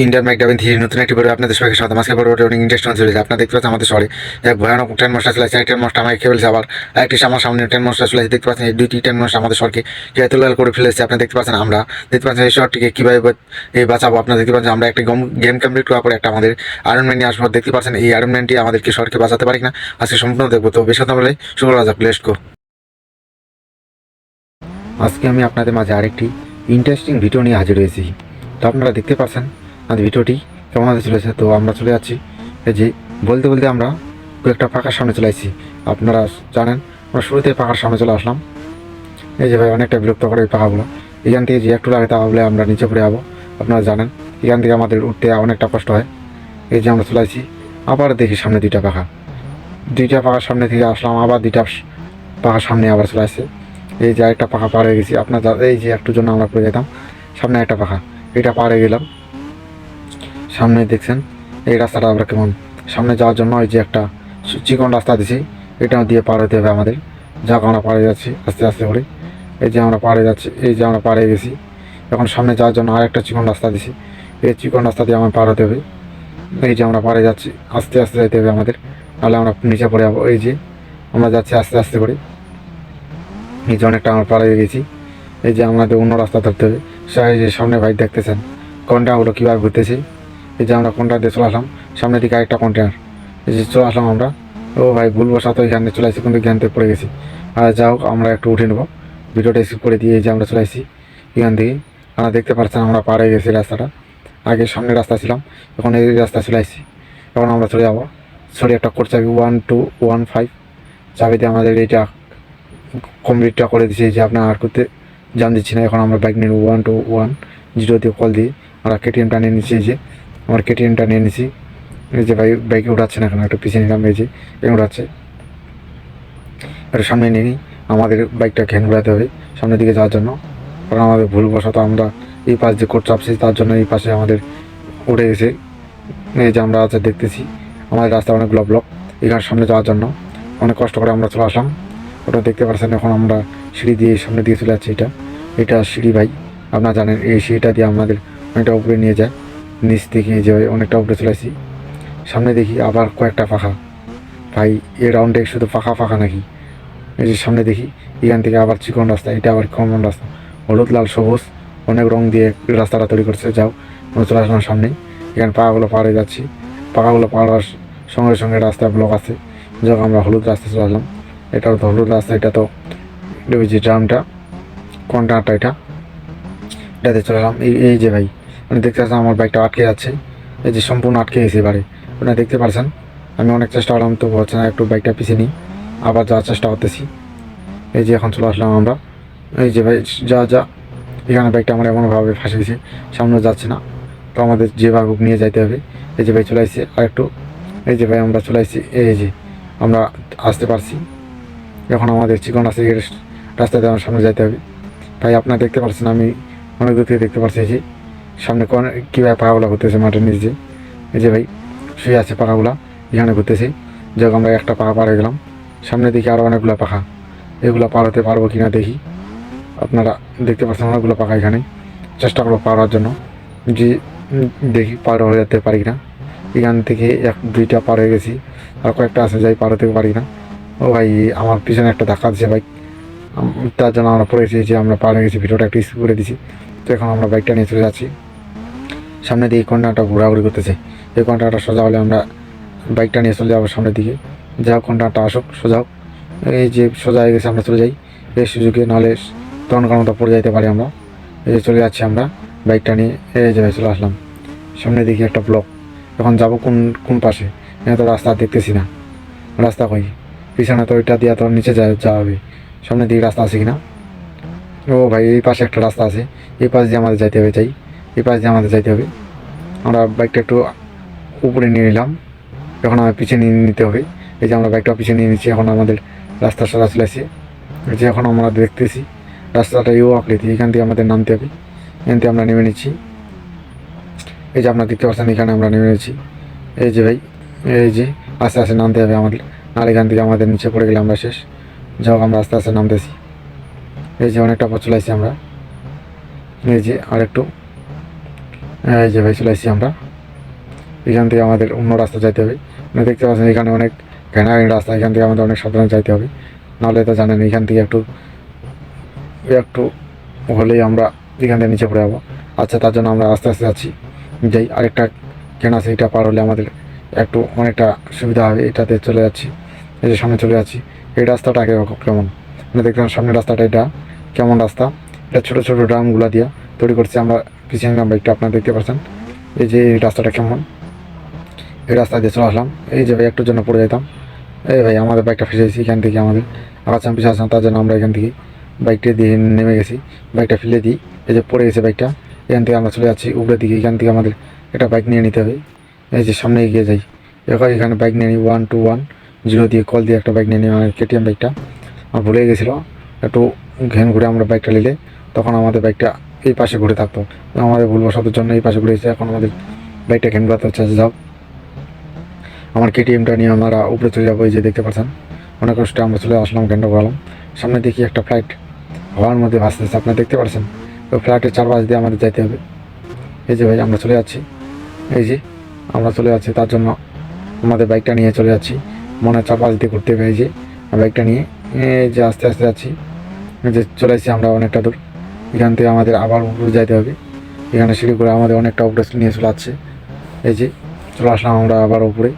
Indian ম্যাকডাবেন three নতুন একটি পরে আপনাদের সবাইকে স্বাগত। আজকে বড় অনেক ইন্টারেস্ট চলেছে আপনারা দেখতে পাচ্ছেন আমাদের শহরে এক ভয়ানক ট্রেন মশলা চলে ট্রেন মশলা আমাকে খেয়ে ফেলেছে আবার। একটি আমার সামনে ট্রেন মশলা চলে দেখতে পাচ্ছেন, এই দুইটি ট্রেন মশলা আমাদের শহরকে কেতুলাল করে ফেলেছে। আপনারা দেখতে পাচ্ছেন আমরা। দেখতে পাচ্ছেন এই শহরটিকে কীভাবে এই বাঁচাবো। আপনারা দেখতে পাচ্ছেন আমরা একটা গেম কমপ্লিট করার পরে একটা আমাদের আয়রন ম্যান নিয়ে আসব। দেখতে পাচ্ছেন এই আয়রন ম্যানটি আমাদেরকে শহরকে বাঁচাতে পারি না আজকে সম্পূর্ণ দেখব। তো বেশ কথা বলে করা যাক। প্লেস গো আজকে আমি আপনাদের মাঝে আরেকটি ইন্টারেস্টিং ভিডিও নিয়ে হাজির হয়েছি। তো আপনারা দেখতে পাচ্ছেন আমাদের ভিডিওটি কেমন হতে চলেছে? তো আমরা চলে যাচ্ছি। এই যে বলতে বলতে আমরা একটা পাকার সামনে চলে আসছি। আপনারা জানেন, আমরা শুরুতে পাকার সামনে চলে আসলাম। এই যে ভাই, অনেকটা বিরক্ত করে এই পাকাগুলো এখান থেকে যে একটু লাগে তা বলে আমরা নিচে পড়ে যাব। আপনারা জানেন, এখান থেকে আমাদের উঠতে অনেকটা কষ্ট হয়। এই যে আমরা চলে আসছি, আবার দেখি সামনে দুইটা পাখা। দুইটা পাখার সামনে থেকে আসলাম, আবার দুইটা পাখার সামনে আবার চলে আসছে। এই যে একটা পাখা পার হয়ে গেছি। আপনার এই যে একটু জন্য আমরা পড়ে যেতাম, সামনে একটা পাখা। এটা পার হয়ে গেলাম। সামনে দেখছেন, এই রাস্তাটা আমরা কেমন? সামনে যাওয়ার জন্য এই যে একটা চিকন রাস্তা দিছি এটা দিয়ে পার হতে হবে আমাদের। যাক আমরা পাড়ে যাচ্ছি, আস্তে আস্তে করে। এই যে আমরা পাড়ে যাচ্ছি, এই যে আমরা পাড়ে গেছি। এখন সামনে যাওয়ার জন্য আরেকটা চিকন রাস্তা দিছি। এই চিকন রাস্তা দিয়ে আমার পার হতে হবে। এই যে আমরা পাড়ে যাচ্ছি, আস্তে আস্তে যেতে হবে আমাদের। নাহলে আমরা নিচে পড়ে যাব। এই যে আমরা যাচ্ছি আস্তে আস্তে করে। এই যে অনেকটা আমরা পাড়ে গেছি। এই যে আমাদের অন্য রাস্তা ধরতে হবে। সেই যে সামনে ভাই দেখতেছেন কন্টেনারগুলো কীভাবে ঘুরতেছে? এই যে আমরা কন্টেনার দিয়ে চলে আসলাম। সামনের দিকে আরেকটা কন্টেনার এই যে চলে আসলাম আমরা। ও ভাই, ভুল বসাতো এখানে চলে আসছি, কিন্তু জ্ঞান থেকে পড়ে গেছি। আর যা হোক, আমরা একটু উঠে নেব। ভিডিওটা স্কিপ করে দিয়ে যে আমরা চলে আসছি এখান থেকে। আমরা দেখতে পাচ্ছেন, আমরা হয়ে গেছি রাস্তাটা। আগে সামনে রাস্তা ছিলাম, এখন এই রাস্তা চলে আসছি। এখন আমরা চলে যাব। সরি, একটা কোড চাবি ওয়ান টু ওয়ান ফাইভ চাবিতে আমাদের এইটা কমপ্লিটটা করে দিয়েছি যে আপনার আর করতে জান দিচ্ছি না। এখন আমরা বাইক নিয়ে ওয়ান টু ওয়ান জিরো দিয়ে কল দিয়ে। আমরা কেটিএমটা নিয়ে নিচ্ছি যে। আমার কেটিএমটা নিয়ে নিছি। এই যে বাইক বাইকে উঠাচ্ছে না এখন, একটু পিছিয়ে নিলাম, এই যে উঠাচ্ছে। একটু সামনে নিয়ে নিই, আমাদের বাইকটা ঘ্যান ঘোরাতে হবে সামনের দিকে যাওয়ার জন্য। কারণ আমাদের ভুলবশত আমরা এই পাশ দিয়ে কোট চাপছি, তার জন্য এই পাশে আমাদের উঠে গেছে। এই যে আমরা আছে দেখতেছি, আমাদের রাস্তা অনেকগুলো ব্লক এখানে সামনে যাওয়ার জন্য। অনেক কষ্ট করে আমরা চলে আসলাম। ওটা দেখতে পাচ্ছেন এখন আমরা সিঁড়ি দিয়ে সামনে দিয়ে চলে যাচ্ছি, এটা। এটা সিঁড়ি ভাই, আপনারা জানেন, এই সিঁড়িটা দিয়ে আমাদের অনেকটা উপরে নিয়ে যায়। নিচ থেকে যে অনেকটা উপরে চলে আসি, সামনে দেখি আবার কয়েকটা পাখা। ভাই এ রাউন্ডে শুধু পাখা পাখা নাকি? এই যে সামনে দেখি, এখান থেকে আবার চিকন রাস্তা, এটা আবার কমন রাস্তা। হলুদ, লাল, সবুজ, অনেক রং দিয়ে রাস্তাটা তৈরি করছে, যাও আমরা চলে আসলাম সামনে। এখানে পাখাগুলো পার হয়ে যাচ্ছি। পাখাগুলো পার হওয়ার সঙ্গে সঙ্গে রাস্তা ব্লক আছে। যখন আমরা হলুদ রাস্তা চলে আসলাম। এটা তো হলুদ রাস্তা, এটা তো ওই যে ড্রামটা কন্টেনারটা এটা। এটাতে চলে এলাম এই এই যে ভাই দেখতে পাচ্ছেন আমার বাইকটা আটকে যাচ্ছে এই যে সম্পূর্ণ আটকে গেছে এবারে। আপনারা দেখতে পাচ্ছেন আমি অনেক চেষ্টা করলাম, তো হচ্ছে না, একটু বাইকটা পিছিয়ে নিই। আবার যাওয়ার চেষ্টা করতেছি। এই যে এখন চলে আসলাম আমরা। এই যে ভাই, যা যা। এখানে বাইকটা আমার এমনভাবে ফাঁসে গেছে সামনে যাচ্ছে না। তো আমাদের যেভাবে নিয়ে যাইতে হবে। এই যে ভাই চলে আসছে আর একটু এই যে ভাই, আমরা চলে আসছি। এই যে, আমরা আসতে পারছি। এখন আমাদের চিকন আছে রাস্তাতে আমার সামনে যাইতে হবে। ভাই, আপনারা দেখতে পাচ্ছেন আমি অনেক দূর থেকে দেখতে পাচ্ছি যে। সামনে কোন কীভাবে পাখাগুলো ঘুরতেছে মাঠের নিচে এই যে ভাই, শুয়ে আছে পাখাগুলা, এখানে ঘুরতেছে। যখন আমরা একটা পাখা পার গেলাম। সামনে দিকে আরও অনেকগুলো পাখা। এগুলো পার হতে পারব কি না দেখি। আপনারা দেখতে পাচ্ছেন অনেকগুলো পাখা এখানে। চেষ্টা করব পার হওয়ার জন্য। যে দেখি পার হয়ে যেতে পারি না এখান থেকে এক, দুইটা পার হয়ে গেছি। আর কয়েকটা আছে যাই পার হতে পারি না ও ভাই, আমার পিছনে একটা ধাক্কা দিচ্ছে বাইক তার জন্য আমরা পড়ে গেছি যে আমরা পার হয়ে গেছি, ভিডিওটা একটু স্কিপ করে দিছি। তো এখন আমরা বাইকটা নিয়ে চলে যাচ্ছি। সামনে দিয়ে কন্টাটা ঘোরাঘুরি করতেছে। এই কন্টাটা সোজা হলে আমরা বাইকটা নিয়ে চলে যাব সামনের দিকে। যা কন্টাটা আসুক, সোজা হোক। এই যে সোজা হয়ে গেছে, আমরা চলে যাই। এই সুযোগে নাহলে তখন কারণ পড়ে যাইতে পারি আমরা। এই চলে যাচ্ছি আমরা বাইকটা নিয়ে। এই যে ভাই, চলে আসলাম। সামনের দিকে একটা ব্লক। এখন যাব কোন কোন পাশে? এখানে তো রাস্তা দেখতেছি না। রাস্তা কই? পিছনে তো ওইটা দিয়ে তো নিচে যাওয়া হবে। সামনের দিকে রাস্তা আছে কিনা? ও ভাই, এই পাশে একটা রাস্তা আছে। এই পাশ দিয়ে আমাদের যাইতে হবে চাই এই পাশ দিয়ে আমাদের যাইতে হবে। আমরা বাইকটা একটু উপরে নিয়ে নিলাম। এখন আমার পিছিয়ে নিয়ে নিতে হবে। এই যে আমরা বাইকটা পিছিয়ে নিয়ে নিচ্ছি, এখন আমাদের রাস্তা সারা চলে এই যে এখন আমরা দেখতেছি, রাস্তাটা ইউ আকৃতি, এখান থেকে আমাদের নামতে হবে। এখান থেকে আমরা নেমে নিচ্ছি। এই যে আপনার দেখতে পাচ্ছেন, এখানে আমরা নেমে নিচ্ছি। এই যে ভাই, এই যে আস্তে আস্তে নামতে হবে আমাদের। আর এখান থেকে আমাদের নিচে পড়ে গেলে আমরা শেষ। যাও আমরা আস্তে আস্তে নামতেছি। এই যে অনেকটা পথ চলে আসছি আমরা। এই যে আর একটু এই যে ভাই চলে আসছি আমরা। এখান থেকে আমাদের অন্য রাস্তা যাইতে হবে। মানে দেখতে পাচ্ছেন এখানে অনেক ঘেনাঘেনি রাস্তা, এখান থেকে আমাদের অনেক সাবধানে যাইতে হবে। নাহলে তো জানেন এখান থেকে একটু একটু হলেই আমরা এখান থেকে নিচে পড়ে যাব। আচ্ছা তার জন্য আমরা আস্তে আস্তে যাচ্ছি। যাই, আরেকটা কেন আছে, এটা পার হলে আমাদের একটু অনেকটা সুবিধা হবে, এটাতে চলে যাচ্ছি। এই যে সামনে চলে যাচ্ছি। এই রাস্তাটা আগে কেমন? মানে দেখলাম সামনের রাস্তাটা, এটা কেমন রাস্তা? এটা ছোটো ছোটো ড্রামগুলো দিয়ে তৈরি করছি আমরা। পিছিয়ে নিলাম বাইকটা আপনারা দেখতে পাচ্ছেন এই যে রাস্তাটা কেমন? এই রাস্তা দিয়ে চলে আসলাম। এই যে ভাই, একটুর জন্য পড়ে যেতাম এই ভাই, আমাদের বাইকটা ফেসেছি এখান থেকে আমাদের। আগাছাম পিছিয়ে আসলাম তার জন্য আমরা এখান থেকে বাইকটা দিয়ে নেমে গেছি। বাইকটা ফেলে দিই। এই যে পড়ে গেছে বাইকটা এখান থেকে আমরা চলে যাচ্ছি উপরের দিকে। এখান থেকে আমাদের একটা বাইক নিয়ে নিতে হবে। এই যে সামনে এগিয়ে যাই। এবার এখানে বাইক নিয়ে নিই। ওয়ান টু ওয়ান জিরো দিয়ে কল দিয়ে একটা বাইক নিয়ে নিই। আমার কেটিএম বাইকটা আমার ভুলে গেছিল। একটু ঘেন ঘুরে আমরা বাইকটা নিলে, তখন আমাদের বাইকটা এই পাশে ঘুরে থাকতো। আমাদের ভুলবশতের জন্য এই পাশে ঘুরেছে। এখন আমাদের বাইকটা ঘুরাতে হচ্ছে যাও। আমার কেটিএমটা নিয়ে আমরা উপরে চলে যাব, এই যে দেখতে পাচ্ছেন। অনেক কষ্টে আমরা চলে আসলাম ঘণ্টা ঘোরালাম সামনে দেখি একটা ফ্লাইট হওয়ার মধ্যে ভাসতেছে আপনারা দেখতে পাচ্ছেন? ওই ফ্লাইটের চারপাশ দিয়ে আমাদের যাইতে হবে। এই যে ভাই, আমরা চলে যাচ্ছি। এই যে, আমরা চলে যাচ্ছি, তার জন্য আমাদের বাইকটা নিয়ে চলে যাচ্ছি। মনে চারপাশ দিয়ে ঘুরতে যে। বাইকটা নিয়ে, এই যে আস্তে আস্তে যাচ্ছি। যে চলে এসেছি আমরা অনেকটা দূর। এখান থেকে আমাদের আবার উপরে যাইতে হবে। এখানে সিঁড়ি করে আমাদের অনেকটা উপরে নিয়ে চলে যাচ্ছে এই যে চলে আসলাম আমরা আবার উপরে।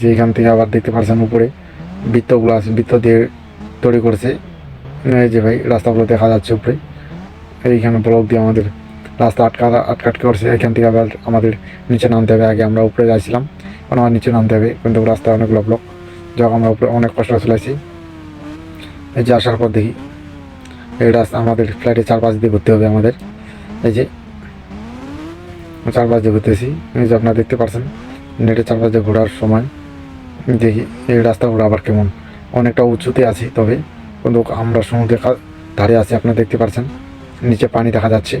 যে এখান থেকে আবার দেখতে পাচ্ছেন উপরে বৃত্তগুলো আছে, বৃত্ত দিয়ে তৈরি করেছে। এই যে ভাই, রাস্তাগুলো দেখা যাচ্ছে উপরে। এইখানে ব্লক দিয়ে আমাদের রাস্তা আটকা আটকাট করছে। এখান থেকে আবার আমাদের নিচে নামতে হবে। আগে আমরা উপরে যাচ্ছিলাম এখন আমার নিচে নামতে হবে। কিন্তু রাস্তায় অনেকগুলো ব্লক যখন আমরা উপরে অনেক কষ্ট চলে আসি এই যে আসার পর দেখি। রাস্তা আমাদের ফ্লাইটে চারপাশ দিয়ে ঘুরতে হবে আমাদের। এই যে চারপাশ দিয়ে ঘুরতেছি এই যে আপনারা দেখতে পাচ্ছেন নেটে চারপাশ দিয়ে ঘোরার সময়। দেখি, এই রাস্তাগুলো আবার কেমন? অনেকটা উঁচুতে আছি তবে, কিন্তু আমরা সমুদ্রের ধারে আছি, আপনারা দেখতে পাচ্ছেন নিচে পানি দেখা যাচ্ছে।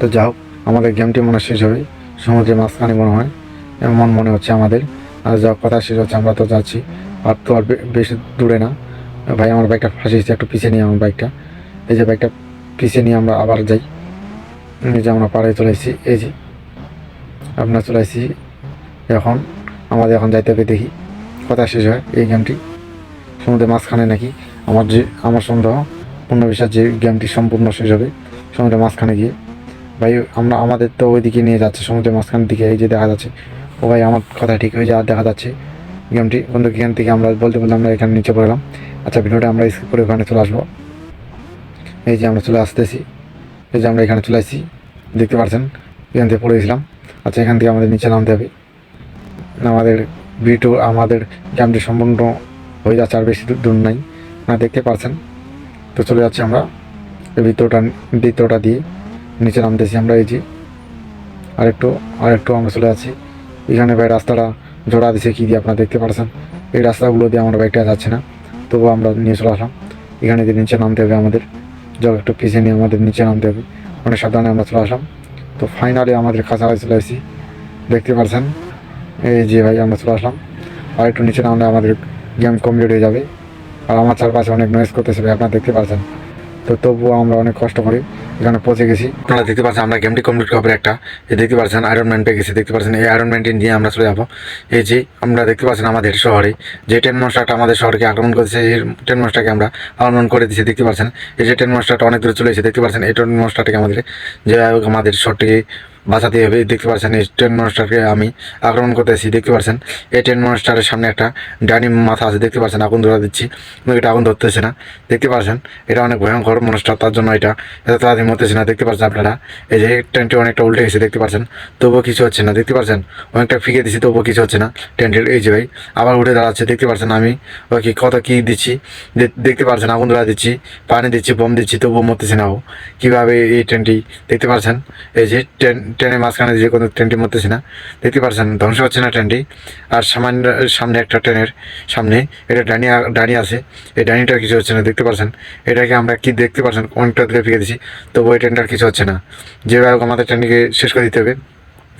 তো যাও আমাদের গেমটি মনে শেষ হবে। সমুদ্রের মাঝখানে মনে হয়, এমন মনে হচ্ছে আমাদের। আর যা কথা শেষ হচ্ছে, আমরা তো যাচ্ছি। আর তো আর বেশি দূরে না। ভাই, আমার বাইকটা ফাঁসিয়েছে একটু পিছিয়ে নিয়ে আমার বাইকটা এই যে বাইকটা পিছিয়ে নিয়ে আমরা আবার যাই। এই যে আমরা পাড়ে চলে এসেছি এই যে আপনার চলে এসেছি এখন আমাদের এখন যাইতে হবে দেখি, কথা শেষ হয় এই গেমটি সমুদ্রের মাঝখানে নাকি আমার যে, আমার সন্দেহ, পূর্ণ বিশ্বাস যে গেমটি সম্পূর্ণ শেষ হবে সমুদ্রের মাঝখানে গিয়ে। ভাই, আমরা, আমাদের তো ওইদিকে নিয়ে যাচ্ছে, সমুদ্রের মাঝখানের দিকে, এই যে দেখা যাচ্ছে। ও ভাই, আমার কথা ঠিক হয়ে যা দেখা যাচ্ছে। গেমটি বন্ধু, এখান থেকে আমরা বলতে বলতে আমরা এখানে নিচে পড়লাম আচ্ছা ভিডিওটা আমরা স্কিপ করে ওখানে চলে আসব। এই যে আমরা চলে আসতেছি। এই যে আমরা এখানে চলে আসছি। দেখতে পাচ্ছেন, এখান থেকে পড়ে গেছিলাম। আচ্ছা এখান থেকে আমাদের নিচে নামতে হবে। আমাদের ভিডিও, আমাদের গেমটি সম্পূর্ণ হয়ে যাচ্ছে আর বেশি দূর- নাই। না, দেখতে পাচ্ছেন। তো চলে যাচ্ছি আমরা। ভিতরটা ভিতরটা দিয়ে নিচে নামতেছি আমরা, এই যে। আরেকটু আরেকটু আমরা চলে যাচ্ছি। এখানে ভাই রাস্তাটা জোড়া দিছে, কী দিয়ে আপনারা দেখতে পারছেন? এই রাস্তাগুলো দিয়ে আমরা বাইকটা যাচ্ছে না। তবুও আমরা নিয়ে চলে আসলাম। এখানে দিয়ে নিচে নামতে হবে আমাদের যাও একটু পিছিয়ে নিয়ে আমাদের নিচে নামতে হবে। অনেক সাবধানে আমরা চলে আসলাম। তো ফাইনালি আমাদের কাছাকাছি চলে আসছি। দেখতে পারছেন? এই যে ভাই, আমরা চলে আসলাম। আর একটু নিচে নামলে আমাদের গেম কমপ্লিট হয়ে যাবে। আর আমার চারপাশে অনেক নয়েজ করতেছে ভাই, আপনারা দেখতে পাচ্ছেন তো তবুও আমরা অনেক কষ্ট করি। এখানে পৌঁছে গেছি। আপনারা দেখতে পাচ্ছেন, আমরা গেমটি কমপ্লিট করার একটা, এই দেখতে পাচ্ছেন আয়রন ম্যান পেয়ে গেছি। দেখতে পাচ্ছেন, এই আয়রন ম্যানটি নিয়ে আমরা চলে যাব। এই যে আমরা দেখতে পাচ্ছেন আমাদের শহরে, যে টেন মনস্টারটা আমাদের শহরকে আক্রমণ করেছে, এই টেন মাস্টারকে আমরা আক্রমণ করে দিচ্ছি দেখতে পাচ্ছেন, এই যে টেন মাস্টারটা অনেক দূরে চলে এসেছে। দেখতে পাচ্ছেন, এই টেন মাস্টারটাকে আমাদের যে আমাদের শহরটিকে বাঁচাতে হবে দেখতে পাচ্ছেন এই ট্রেন মনস্টারকে আমি আক্রমণ করতেছি, দেখতে পাচ্ছেন এই ট্রেন মনস্টারের সামনে একটা ডাইনি মাথা আছে, দেখতে পাচ্ছেন আগুন ধরা দিচ্ছি। এটা আগুন ধরতেছে না। দেখতে পাচ্ছেন এটা অনেক ভয়ঙ্কর মনস্টার, তার জন্য এটা এত তাড়াতাড়ি মরতেছে না। দেখতে পাচ্ছেন আপনারা? এই যে ট্রেনটি অনেকটা উল্টে গেছে, দেখতে পাচ্ছেন তবুও কিছু হচ্ছে না। দেখতে পাচ্ছেন অনেকটা ফিকে দিচ্ছি তবুও কিছু হচ্ছে না। টেন্টের এই যে ভাই, আবার উঠে দাঁড়াচ্ছে। দেখতে পাচ্ছেন আমি? ওকে কত কী দিচ্ছি? দেখতে পাচ্ছেন আগুন ধরা দিচ্ছি, পানি দিচ্ছি, বোম দিচ্ছি, তবুও মরতেছে না ও। কীভাবে এই ট্রেনটি, দেখতে পাচ্ছেন এই যে ট্রেন ট্রেনের মাঝখানে যে কোনো ট্রেনটি মরতেছে না দেখতে পারছেন, ধ্বংস হচ্ছে না ট্রেনটি। আর সামান্য, সামনে একটা ট্রেনের সামনে, এটা ডানি ডানি আছে। এই ডানিটার কিছু হচ্ছে না, দেখতে পারছেন? এটাকে আমরা কি দেখতে পারছেন? অনেকটা দূরে ফিরে দিচ্ছি তবু এই ট্রেনটার কিছু হচ্ছে না। যেভাবে আমাদের ট্রেনটিকে শেষ করে দিতে হবে।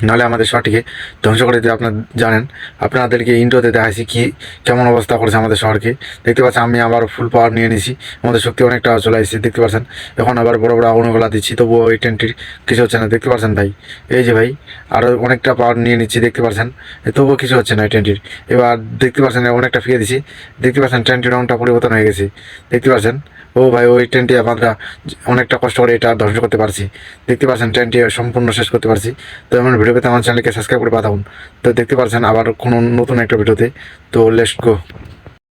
নাহলে আমাদের শহরটিকে ধ্বংস করে দিতে আপনার জানেন। আপনাদেরকে ইন্ডোতে দেখাইছি কি, কেমন অবস্থা করেছে আমাদের শহরকে। দেখতে পাচ্ছেন, আমি আবার ফুল পাওয়ার নিয়ে নিয়েছি আমাদের শক্তি অনেকটা চলে আসছে, দেখতে পাচ্ছেন। এখন আবার বড় বড় আগুনগুলা দিচ্ছি, তবুও এই ট্রেনটির কিছু হচ্ছে না, দেখতে পাচ্ছেন ভাই? এই যে ভাই আরও অনেকটা পাওয়ার নিয়ে নিচ্ছি, দেখতে পাচ্ছেন? তবুও কিছু হচ্ছে না এই ট্রেনটির এবার দেখতে পাচ্ছেন, অনেকটা ফিরে দিছি। দেখতে পাচ্ছেন ট্রেনটির রংটা পরিবর্তন হয়ে গেছে। দেখতে পাচ্ছেন ও ভাই, ওই ট্রেনটি আমরা অনেকটা কষ্ট করে এটা ধ্বংস করতে পারছি। দেখতে পাচ্ছেন ট্রেনটি সম্পূর্ণ শেষ করতে পারছি। তো এমন ভিডিও পেতে আমার চ্যানেলকে সাবস্ক্রাইব করে পাঠাউন তো দেখতে পাচ্ছেন, আবার কোনো নতুন একটা ভিডিওতে। তো লেটস গো